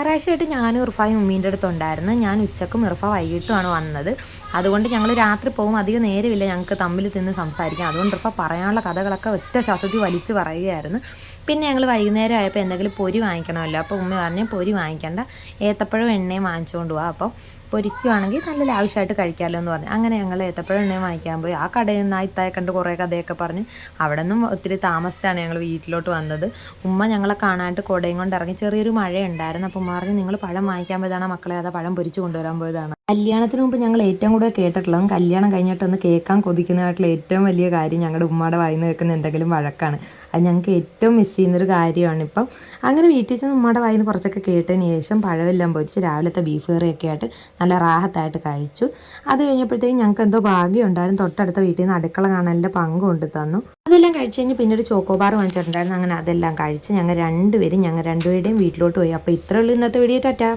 ഞായറാഴ്ചയായിട്ട് ഞാനും ഇർഫായും ഉമ്മീന്റെ അടുത്തുണ്ടായിരുന്നു. ഞാൻ ഉച്ചക്കും ഇർഫ വൈകിട്ടുമാണ് വന്നത്. അതുകൊണ്ട് ഞങ്ങൾ രാത്രി പോകും. അധികം നേരമില്ല ഞങ്ങൾക്ക് തമ്മിൽ നിന്ന് സംസാരിക്കാം അതുകൊണ്ട് ഇർഫ പറയാനുള്ള കഥകളൊക്കെ ഒറ്റ ശ്വാസത്തിൽ വലിച്ചു പറയുകയായിരുന്നു. പിന്നെ ഞങ്ങൾ വൈകുന്നേരം ആയപ്പോൾ എന്തെങ്കിലും പൊരി വാങ്ങിക്കണമല്ലോ. അപ്പോൾ ഉമ്മ പറഞ്ഞു പൊരി വാങ്ങിക്കേണ്ട. ഏത്തപ്പഴം എണ്ണയും വാങ്ങിച്ചുകൊണ്ട് പോവാം അപ്പോൾ പൊരിക്കുവാണെങ്കിൽ നല്ല ലാവശ്യമായിട്ട് കഴിക്കാമല്ലോ എന്ന് പറഞ്ഞു. അങ്ങനെ ഞങ്ങൾ ഏത്തപ്പഴം എണ്ണയും വാങ്ങിക്കാൻ പോയി. ആ കടയിൽ നിന്ന് ഇത്തായെ കണ്ട് കുറേ കഥയൊക്കെ പറഞ്ഞ് അവിടെ നിന്നും ഒത്തിരി താമസിച്ചാണ് ഞങ്ങൾ വീട്ടിലോട്ട് വന്നത്. ഉമ്മ ഞങ്ങളെ കാണാനായിട്ട് കുടയും കൊണ്ട് ഇറങ്ങി. ചെറിയൊരു മഴയുണ്ടായിരുന്നു. അപ്പോൾ ഉമ്മ നിങ്ങൾ പഴം വാങ്ങിക്കാൻ പോയതാണ് മക്കളെ അതാ പഴം പൊരിച്ചു കൊണ്ടുവരാൻ പോയതാണ്. കല്യാണത്തിന് മുമ്പ് ഞങ്ങൾ ഏറ്റവും കൂടുതൽ കേട്ടിട്ടുള്ളതും കല്യാണം കഴിഞ്ഞിട്ട് ഒന്ന് കേൾക്കാൻ കൊതിക്കുന്നതായിട്ടുള്ള ഏറ്റവും വലിയ കാര്യം ഞങ്ങളുടെ ഉമ്മയുടെ വായിന്ന് വെക്കുന്ന എന്തെങ്കിലും വഴക്കാണ്. അത് ഞങ്ങൾക്ക് ഏറ്റവും മിസ് ചെയ്യുന്നൊരു കാര്യമാണ് ഇപ്പം. അങ്ങനെ വീട്ടിൽ നിന്ന് ഉമ്മയുടെ വായിന്ന് കുറച്ചൊക്കെ കേട്ടതിന് ശേഷം പഴമെല്ലാം പൊരിച്ച് രാവിലത്തെ ബീഫ് കറിയൊക്കെ ആയിട്ട് നല്ല റാഹത്തായിട്ട് കഴിച്ചു. അത് കഴിഞ്ഞപ്പോഴത്തേക്കും ഞങ്ങൾക്ക് എന്തോ ഭാഗ്യം ഉണ്ടായിരുന്നു. തൊട്ടടുത്ത വീട്ടിൽ നിന്ന് അടുക്കള കാണാനുള്ള പങ്ക് കൊണ്ട് തന്നു. അതെല്ലാം കഴിച്ച് കഴിഞ്ഞ് പിന്നെ ഒരു ചോക്കോ ബാർ വാങ്ങിച്ചിട്ടുണ്ടായിരുന്നു. അങ്ങനെ അതെല്ലാം കഴിച്ച് ഞങ്ങൾ രണ്ടുപേരും ഞങ്ങൾ രണ്ടുപേരുടെയും വീട്ടിലോട്ട് പോയി. അപ്പോൾ ഇത്രയുള്ളൂ ഇന്നത്തെ വീഡിയോ ടാറ്റാ.